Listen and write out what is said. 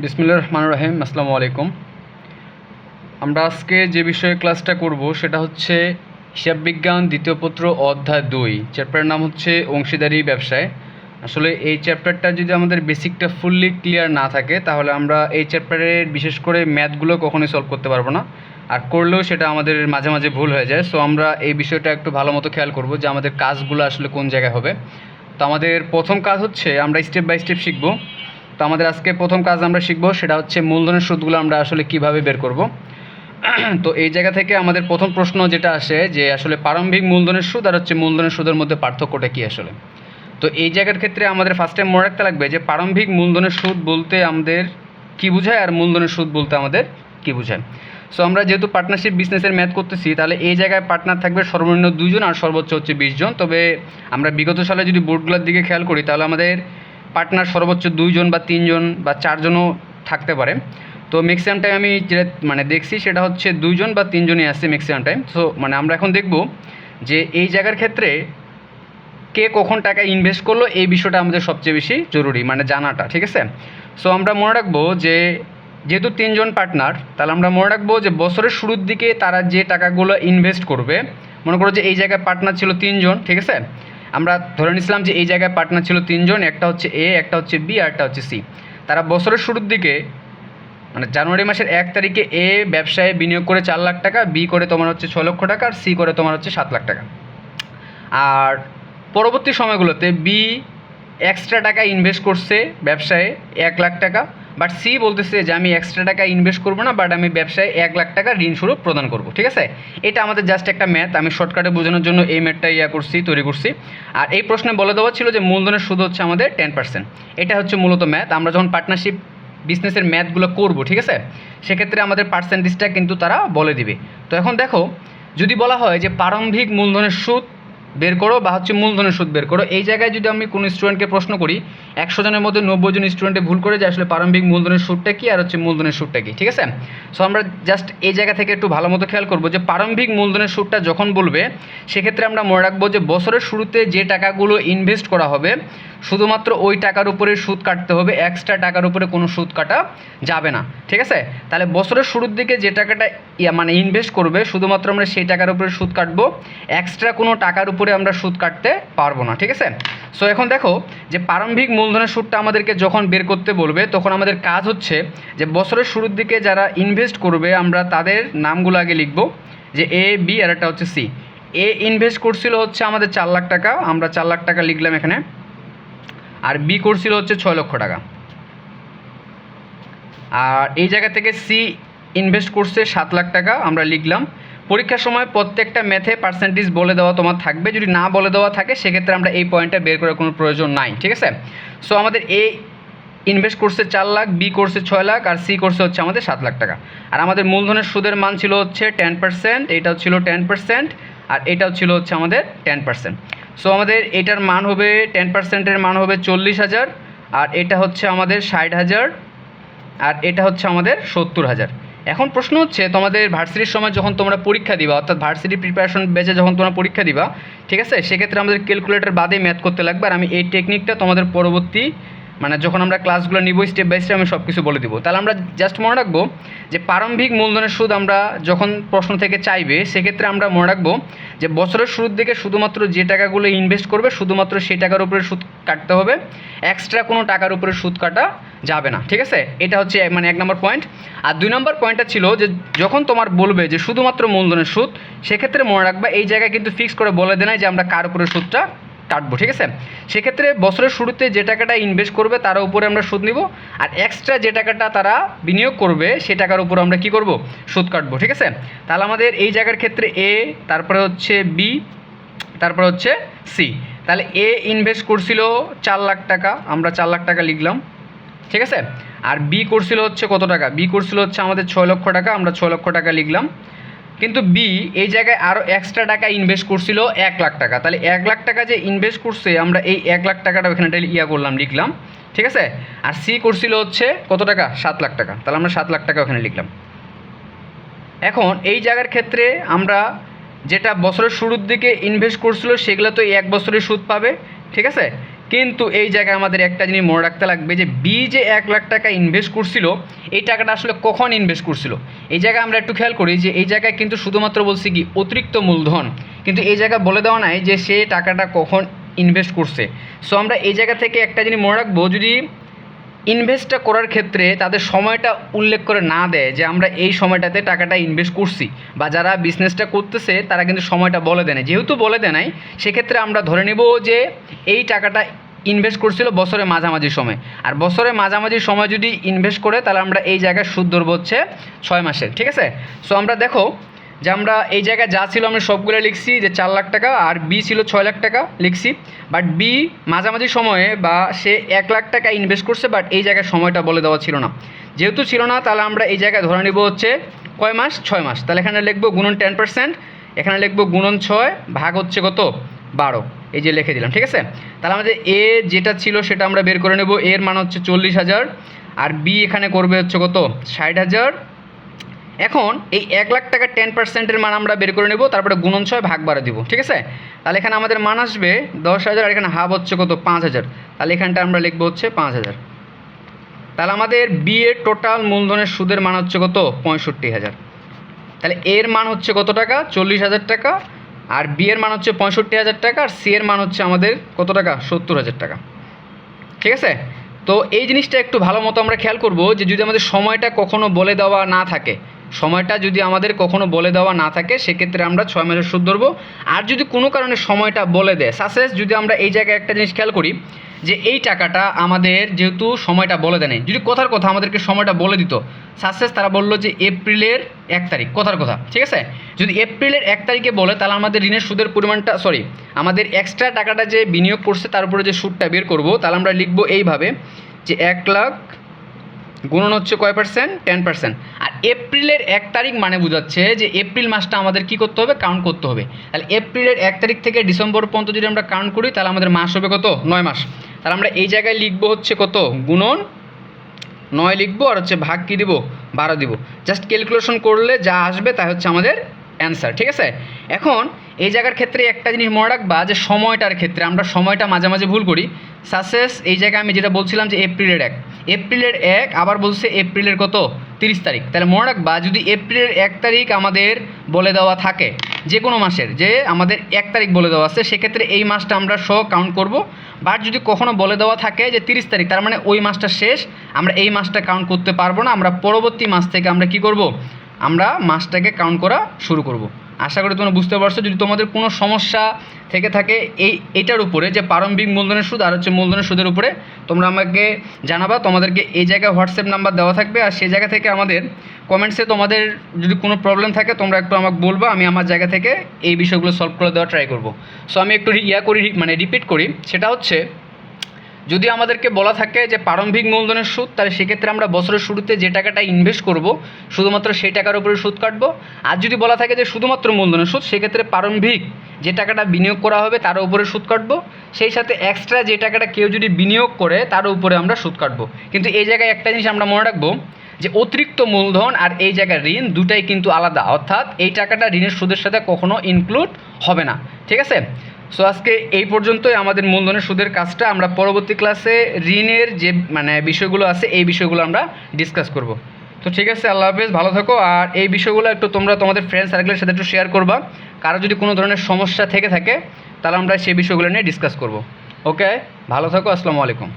বিসমিল্লা রহমান রহিম আসসালামু আলাইকুম। আমরা আজকে যে বিষয়ে ক্লাসটা করব সেটা হচ্ছে হিসাব বিজ্ঞান দ্বিতীয় পত্র অধ্যায় দুই। চ্যাপ্টারের নাম হচ্ছে অংশীদারি ব্যবসায়। আসলে এই চ্যাপ্টারটা যদি আমাদের বেসিকটা ফুললি ক্লিয়ার না থাকে, তাহলে আমরা এই চ্যাপ্টারের বিশেষ করে ম্যাথগুলো কখনোই সলভ করতে পারব না। আর করলেও সেটা আমাদের মাঝে মাঝে ভুল হয়ে যায়। সো আমরা এই বিষয়টা একটু ভালো মতো খেয়াল করব যে আমাদের কাজগুলো আসলে কোন জায়গায় হবে। তো আমাদের প্রথম কাজ হচ্ছে আমরা স্টেপ বাই স্টেপ শিখব। তো আমাদের আজকে প্রথম কাজ আমরা শিখব, সেটা হচ্ছে মূলধনের সুদগুলো আমরা আসলে কীভাবে বের করব। তো এই জায়গা থেকে আমাদের প্রথম প্রশ্ন যেটা আসে যে আসলে প্রারম্ভিক মূলধনের সুদ আর হচ্ছে মূলধনের সুদের মধ্যে পার্থক্যটা কী আসলে? তো এই জায়গার ক্ষেত্রে আমাদের ফার্স্ট টাইম মনে রাখতে লাগবে যে প্রারম্ভিক মূলধনের সুদ বলতে আমাদের কী বোঝায় আর মূলধনের সুদ বলতে আমাদের কী বোঝায়? সো আমরা যেহেতু পার্টনারশিপ বিজনেসের ম্যাথ করতেছি, তাহলে এই জায়গায় পার্টনার থাকবে সর্বনিম্ন দুজন আর সর্বোচ্চ হচ্ছে বিশ জন। তবে আমরা বিগত সালে যদি বোর্ডগুলোর দিকে খেয়াল করি, তাহলে আমাদের পার্টনার সর্বোচ্চ দুইজন বা তিনজন বা চারজনও থাকতে পারে। তো ম্যাক্সিমাম টাইম আমি যেটা মানে দেখছি সেটা হচ্ছে দুইজন বা তিনজনই আসছে ম্যাক্সিমাম টাইম সো মানে আমরা এখন দেখব যে এই জায়গার ক্ষেত্রে কে কখন টাকা ইনভেস্ট করল, এই বিষয়টা আমাদের সবচেয়ে বেশি জরুরি মানে জানাটা, ঠিক আছে? সো আমরা মনে রাখব যে যেহেতু তিনজন পার্টনার তাহলে আমরা মনে রাখব যে বছরের শুরুর দিকে তারা যে টাকাগুলো ইনভেস্ট করবে, মনে করো যে এই জায়গায় পার্টনার ছিল তিনজন, ঠিক আছে? আমরা ধরে নিয়েছিলাম যে এই জায়গায় পার্টনার ছিল তিনজন, একটা হচ্ছে এ একটা হচ্ছে বি আর একটা হচ্ছে সি তারা বছরের শুরুর দিকে মানে জানুয়ারি মাসের এক তারিখে এ ব্যবসায় বিনিয়োগ করে চার লাখ টাকা বি করে তোমার হচ্ছে ছ লক্ষ টাকা, আর সি করে তোমার হচ্ছে সাত লাখ টাকা। আর পরবর্তী সময়গুলোতে বি এক্সট্রা টাকা ইনভেস্ট করছে ব্যবসায় এক লাখ টাকা বাট সি বলতেছে যে আমি এক্সট্রা টাকা ইনভেস্ট করব না বাট আমি ব্যবসায় এক লাখ টাকা ঋণ স্বরূপ প্রদান করব, ঠিক আছে? এটা আমাদের জাস্ট একটা ম্যাথ আমি শর্টকাটে বোঝানোর জন্য এই ম্যাথটা ইয়া করছি, তৈরি করছি। আর এই প্রশ্নে বলে দেওয়া ছিল যে মূলধনের সুদ হচ্ছে আমাদের টেন পার্সেন্ট এটা হচ্ছে মূলত ম্যাথ আমরা যখন পার্টনারশিপ বিজনেসের ম্যাথগুলো করব, ঠিক আছে? সেক্ষেত্রে আমাদের পার্সেন্টেজটা কিন্তু তারা বলে দিবে। তো এখন দেখো, যদি বলা হয় যে প্রারম্ভিক মূলধনের সুদ বের করো বা হচ্ছে মূলধনের সুদ বের করো, এই জায়গায় যদি আমি কোনো স্টুডেন্টকে প্রশ্ন করি একশো জনের মধ্যে নব্বই জন স্টুডেন্টে ভুল করে যে আসলে প্রারম্ভিক মূলধনের সুদটা কী আর হচ্ছে মূলধনের সুদটা কী, ঠিক আছে? সো আমরা জাস্ট এই জায়গা থেকে একটু ভালো মতো খেয়াল করব যে প্রারম্ভিক মূলধনের সুদটা যখন বলবে, সেক্ষেত্রে আমরা মনে রাখব যে বছরের শুরুতে যে টাকাগুলো ইনভেস্ট করা হবে, শুধুমাত্র ওই টাকার উপরে সুদ কাটতে হবে এক্সট্রা টাকার উপরে কোনো সুদ কাটা যাবে না, ঠিক আছে? তাহলে বছরের শুরুর দিকে যে টাকাটা মানে ইনভেস্ট করবে, শুধুমাত্র আমরা সেই টাকার উপরে সুদ কাটবো এক্সট্রা কোনো টাকার উপরে আমরা সুদ কাটতে পারব না, ঠিক আছে? সো এখন দেখো যে প্রারম্ভিক মূলধনের সুদটা আমাদেরকে যখন বের করতে বলবে, তখন আমাদের কাজ হচ্ছে যে বছরের শুরুর দিকে যারা ইনভেস্ট করবে, আমরা তাদের নামগুলো আগে লিখব, যে এ বি আর একটা হচ্ছে সি এ ইনভেস্ট করছিল হচ্ছে আমাদের চার লাখ টাকা, আমরা চার লাখ টাকা লিখলাম এখানে। আর বি করছিল হচ্ছে ছয় লক্ষ টাকা। আর এই জায়গা থেকে সি ইনভেস্ট করছে সাত লাখ টাকা, আমরা লিখলাম। পরীক্ষার সময় প্রত্যেকটা ম্যাথে পার্সেন্টেজ বলে দেওয়া তোমার থাকবে। যদি না বলে দেওয়া থাকে, সেক্ষেত্রে আমরা এই পয়েন্টটা বের করার কোনো প্রয়োজন নাই, ঠিক আছে? সো আমাদের এ ইনভেস্ট করছে চার লাখ বি করছে ছয় লাখ, আর সি করছে হচ্ছে আমাদের সাত লাখ টাকা। আর আমাদের মূলধনের সুদের মান ছিল হচ্ছে টেন পার্সেন্ট এটাও ছিল টেন পার্সেন্ট আর এটাও ছিল হচ্ছে আমাদের টেন পার্সেন্ট সো আমাদের এটার মান হবে টেন পার্সেন্টের মান হবে চল্লিশ হাজার, আর এটা হচ্ছে আমাদের ষাট হাজার, আর এটা হচ্ছে আমাদের সত্তর হাজার। এখন প্রশ্ন হচ্ছে, তোমাদের ভার্সিটির সময় যখন তোমরা পরীক্ষা দিবা, অর্থাৎ ভার্সিটি প্রিপারেশন বেচে যখন তোমরা পরীক্ষা দিবা, ঠিক আছে? সেক্ষেত্রে আমাদের ক্যালকুলেটর বাদে ম্যাথ করতে লাগবে, আর আমি এই টেকনিকটা তোমাদের পরবর্তী মানে যখন আমরা ক্লাসগুলো নিব স্টেপ বাই স্টেপ আমি সব কিছু বলে দিব। তাহলে আমরা জাস্ট মনে রাখব যে প্রারম্ভিক মূলধনের সুদ আমরা যখন প্রশ্ন থেকে চাইবে, সেক্ষেত্রে আমরা মনে রাখব যে বছরের শুরুর দিকে শুধুমাত্র যে টাকাগুলো ইনভেস্ট করবে, শুধুমাত্র সেই টাকার উপরে সুদ কাটতে হবে। এক্সট্রা কোনো টাকার উপরে সুদ কাটা যাবে না, ঠিক আছে? এটা হচ্ছে মানে এক নম্বর পয়েন্ট আর দুই নম্বর পয়েন্টটা ছিল যে যখন তোমার বলবে যে শুধুমাত্র মূলধনের সুদ, সেক্ষেত্রে মনে রাখবা এই জায়গায় কিন্তু ফিক্স করে বলে দেয় যে আমরা কার উপরে সুদটা কাটবো, ঠিক আছে? সেক্ষেত্রে বছরের শুরুতে যে টাকাটা ইনভেস্ট করবে তার উপরে আমরা সুদ নিব, আর এক্সট্রা যে টাকাটা তারা বিনিয়োগ করবে সে টাকার উপর আমরা কি করব? সুদ কাটবো, ঠিক আছে? তাহলে আমাদের এই জায়গার ক্ষেত্রে এ তারপরে হচ্ছে বি তারপরে হচ্ছে সি তাহলে এ ইনভেস্ট করছিল চার লাখ টাকা, আমরা চার লাখ টাকা লিখলাম, ঠিক আছে? আর বি করছিল হচ্ছে কত টাকা? বি করছিল হচ্ছে আমাদের ছয় লক্ষ টাকা, আমরা ছয় লক্ষ টাকা লিখলাম। কিন্তু বি এই জায়গায় আরও এক্সট্রা টাকা ইনভেস্ট করছিল এক লাখ টাকা। তাহলে এক লাখ টাকা যে ইনভেস্ট করছে, আমরা এই এক লাখ টাকাটা ওখানে ইয়া করলাম, লিখলাম। ঠিক আছে? আর সি করছিল হচ্ছে কত টাকা? সাত লাখ টাকা। তাহলে আমরা সাত লাখ টাকা ওখানে লিখলাম। এখন এই জায়গার ক্ষেত্রে আমরা যেটা বছরের শুরুর দিকে ইনভেস্ট করছিল, সেগুলো তো এক বছরের সুদ পাবে। ঠিক আছে? কিন্তু এই জায়গায় আমাদের একটা জিনিস মনে রাখতে লাগবে যে বি যে এক লাখ টাকা ইনভেস্ট করছিল, এই টাকাটা আসলে কখন ইনভেস্ট করছিল? এই জায়গায় আমরা একটু খেয়াল করি যে এই জায়গায় কিন্তু শুধুমাত্র বলছি কি অতিরিক্ত মূলধন। কিন্তু এই জায়গায় বলে দেওয়া নাই যে সে টাকাটা কখন ইনভেস্ট করছে। সো আমরা এই জায়গা থেকে একটা জিনিস মনে রাখব, যদি ইনভেস্টটা করার ক্ষেত্রে তাদের সময়টা উল্লেখ করে না দেয় যে আমরা এই সময়টাতে টাকাটা ইনভেস্ট করছি বা যারা বিজনেসটা করতেছে তারা কিন্তু সময়টা বলে দেয় যেহেতু বলে দেয় নাই, সেক্ষেত্রে আমরা ধরে নেব যে এই টাকাটা ইনভেস্ট করছিল বছরের মাঝামাঝি সময়। আর বছরের মাঝামাঝি সময় যদি ইনভেস্ট করে, তাহলে আমরা এই জায়গায় সুদ ধরবো হচ্ছে ছয় মাসের, ঠিক আছে? সো আমরা দেখো যে আমরা এই জায়গায় যা ছিল আমরা সবগুলো লিখছি যে চার লাখ টাকা, আর বি ছিল ছয় লাখ টাকা লিখছি। বাট বি মাঝামাঝি সময়ে বা সে এক লাখ টাকা ইনভেস্ট করছে বাট এই জায়গায় সময়টা বলে দেওয়া ছিল না। যেহেতু ছিল না, তাহলে আমরা এই জায়গায় ধরে নিব হচ্ছে কয় মাস? ছয় মাস। তাহলে এখানে লিখব গুণন টেন পার্সেন্ট এখানে লিখব গুণন ছয়, ভাগ হচ্ছে কত? বারো। এই যে লিখে দিলাম, ঠিক আছে? তাহলে আমাদের এ যেটা ছিল সেটা আমরা বের করে নেব। এর মান হচ্ছে চল্লিশ হাজার। আর বি এখানে করবে হচ্ছে কত? ষাট হাজার। এখন এই এক লাখ টাকা টেন পার্সেন্টের মান আমরা বের করে নেব, তারপরে গুণন ছয় ভাগ বাড়া দিব, ঠিক আছে? তাহলে এখানে আমাদের মান আসবে দশ হাজার, আর এখানে হাফ হচ্ছে কত? পাঁচ হাজার। তাহলে এখানটা আমরা লিখব হচ্ছে পাঁচ হাজার। তাহলে আমাদের বি এর টোটাল মূলধনের সুদের মান হচ্ছে কত? পঁয়ষট্টি হাজার। তাহলে এর মান হচ্ছে কত টাকা? চল্লিশ হাজার টাকা। আর বি এর মান হচ্ছে পঁয়ষট্টি হাজার টাকা আর সি এর মান হচ্ছে আমাদের কত টাকা? সত্তর হাজার টাকা। ঠিক আছে? তো এই জিনিসটা একটু ভালো মতো আমরা খেয়াল করব যে যদি আমাদের সময়টা কখনো বলে দেওয়া না থাকে, সময়টা যদি আমাদের কখনো বলে দেওয়া না থাকে, সেক্ষেত্রে আমরা ছয় মাসের সুদ ধরবো। আর যদি কোনো কারণে সময়টা বলে দেয় সাসেস যদি আমরা এই জায়গায় একটা জিনিস খেয়াল করি যে এই টাকাটা আমাদের যেহেতু সময়টা বলে দেয় যদি কথার কথা আমাদেরকে সময়টা বলে দিত সাকসেস তারা বলল যে এপ্রিলের এক তারিখ, কথার কথা, ঠিক আছে? যদি এপ্রিলের এক তারিখে বলে, তাহলে আমাদের ঋণের সুদের পরিমাণটা সরি আমাদের এক্সট্রা টাকাটা যে বিনিয়োগ করছে তার উপরে যে সুদটা বের করব, তাহলে আমরা লিখব এইভাবে যে এক লাখ গুণন হচ্ছে কয় পার্সেন্ট টেন পার্সেন্ট আর এপ্রিলের এক তারিখ মানে বোঝাচ্ছে যে এপ্রিল মাসটা আমাদের কি করতে হবে? কাউন্ট করতে হবে। তাহলে এপ্রিলের এক তারিখ থেকে ডিসেম্বর পর্যন্ত যদি আমরা কাউন্ট করি, তাহলে আমাদের মাস হবে কত? নয় মাস। তাহলে আমরা এই জায়গায় লিখব হচ্ছে কত? গুণন নয় লিখব আর হচ্ছে ভাগ কী দিব? বারো দিব। জাস্ট ক্যালকুলেশন করলে যা আসবে তা হচ্ছে আমাদের অ্যান্সার ঠিক আছে? এখন এই জায়গার ক্ষেত্রে একটা জিনিস মনে রাখবা যে সময়টার ক্ষেত্রে আমরা সময়টা মাঝে মাঝে ভুল করি। সাসেস এই জায়গায় আমি যেটা বলছিলাম যে এপ্রিলের এক। এপ্রিলের এক আবার বলছে এপ্রিলের কত? তিরিশ তারিখ। তাহলে মনে রাখবা যদি এপ্রিলের এক তারিখ আমাদের বলে দেওয়া থাকে যে কোনো মাসের, যে আমাদের এক তারিখ বলে দেওয়া আছে, সেক্ষেত্রে এই মাসটা আমরা শো কাউন্ট করব। বাট যদি কখনও বলে দেওয়া থাকে যে তিরিশ তারিখ, তার মানে ওই মাসটা শেষ, আমরা এই মাসটা কাউন্ট করতে পারব না, আমরা পরবর্তী মাস থেকে আমরা কি করব? আমরা মাসটাকে কাউন্ট করা শুরু করব। আশা করি তোমরা বুঝতে পারছ, যদি তোমাদের কোনো সমস্যা থেকে থাকে, এই, এটার উপরে যে প্রারম্ভিক মূলধনের সুদ আর হচ্ছে মূলধনের সুদের উপরে তোমরা আমাকে জানাবা, তোমাদেরকে এই জায়গায় হোয়াটসঅ্যাপ নাম্বার দেওয়া থাকবে আর সেই জায়গা থেকে আমাদের কমেন্টসে তোমাদের যদি কোনো প্রবলেম থাকে, তোমরা একটু আমাকে বলবা, আমি আমার জায়গা থেকে এই বিষয়গুলো সলভ করে দেওয়ার ট্রাই করব। সো আমি একটু ইয়া করি মানে রিপিট করি, সেটা হচ্ছে যদি আমাদেরকে বলা থাকে যে প্রারম্ভিক মূলধনের সুদ, তাহলে সেক্ষেত্রে আমরা বছরের শুরুতে যে টাকাটা ইনভেস্ট করব, শুধুমাত্র সেই টাকার উপরে সুদ কাটবো। আর যদি বলা থাকে যে শুধুমাত্র মূলধনের সুদ, সেক্ষেত্রে প্রারম্ভিক যে টাকাটা বিনিয়োগ করা হবে, তার উপরে সুদ কাটবো। সেই সাথে এক্সট্রা যে টাকাটা কেউ যদি বিনিয়োগ করে, তার উপরে আমরা সুদ কাটবো। কিন্তু এই জায়গায় একটা জিনিস আমরা মনে রাখব, যে অতিরিক্ত মূলধন আর এই জায়গার ঋণ দুটাই কিন্তু আলাদা। অর্থাৎ এই টাকাটা ঋণের সুদের সাথে কখনো ইনক্লুড হবে না। ঠিক আছে? সো আজকে এই পর্যন্তই আমাদের মূলধনের সুদের কাজটা। আমরা পরবর্তী ক্লাসে ঋণের যে মানে বিষয়গুলো আছে, এই বিষয়গুলো আমরা ডিসকাস করব। তো ঠিক আছে, আল্লাহ হাফেজ, ভালো থাকো। আর এই বিষয়গুলো একটু তোমরা তোমাদের ফ্রেন্ড সার্কেলের সাথে একটু শেয়ার করবা। কারও যদি কোনো ধরনের সমস্যা থেকে থাকে, তাহলে আমরা সেই বিষয়গুলো নিয়ে ডিসকাস করব। ওকে ভালো থাকো, আসসালামু আলাইকুম।